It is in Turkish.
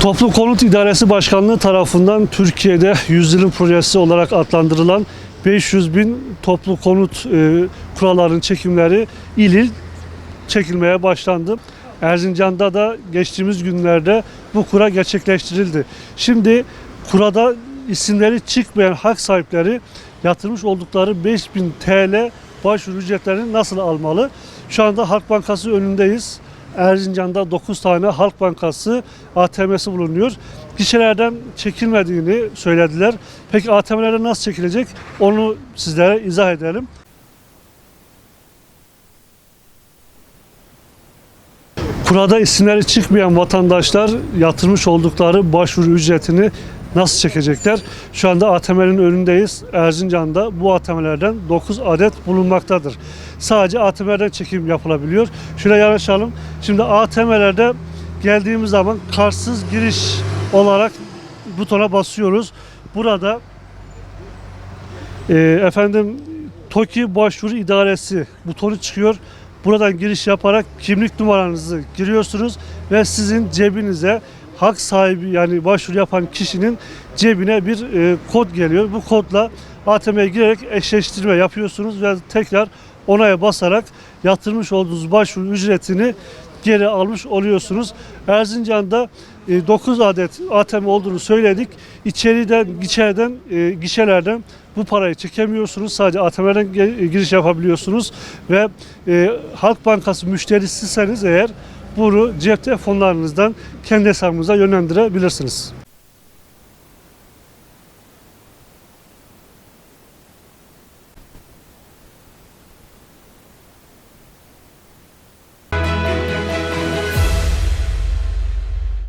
Toplu Konut İdaresi Başkanlığı tarafından Türkiye'de yüzyılın projesi olarak adlandırılan 500 bin toplu konut e, kurallarının çekimleri il il çekilmeye başlandı. Erzincan'da da geçtiğimiz günlerde bu kura gerçekleştirildi. Şimdi kurada isimleri çıkmayan hak sahipleri yatırmış oldukları 5000 TL başvuru ücretlerini nasıl almalı? Şu anda Halk Bankası önündeyiz. Erzincan'da 9 tane Halk Bankası ATM'si bulunuyor. Gişelerden çekilmediğini söylediler. Peki ATM'lerde nasıl çekilecek? Onu sizlere izah edelim. Kurada isimleri çıkmayan vatandaşlar yatırmış oldukları başvuru ücretini nasıl çekecekler? Şu anda ATM'lerin önündeyiz. Erzincan'da bu ATM'lerden 9 adet bulunmaktadır. Sadece ATM'lerden çekim yapılabiliyor. Şöyle yanaşalım. Şimdi ATM'lerde geldiğimiz zaman kartsız giriş olarak butona basıyoruz. Burada e, efendim TOKİ başvuru idaresi butonu çıkıyor. Buradan giriş yaparak kimlik numaranızı giriyorsunuz ve sizin cebinize hak sahibi yani başvuru yapan kişinin cebine bir e, kod geliyor. Bu kodla ATM'ye girerek eşleştirme yapıyorsunuz ve tekrar onaya basarak yatırmış olduğunuz başvuru ücretini geri almış oluyorsunuz. Erzincan'da 9 adet ATM olduğunu söyledik. İçeriden, içeriden, e, gişelerden bu parayı çekemiyorsunuz. Sadece ATM'den giriş yapabiliyorsunuz ve e, Halk Bankası müşterisiseniz eğer bunu cep telefonlarınızdan kendi hesabınıza yönlendirebilirsiniz.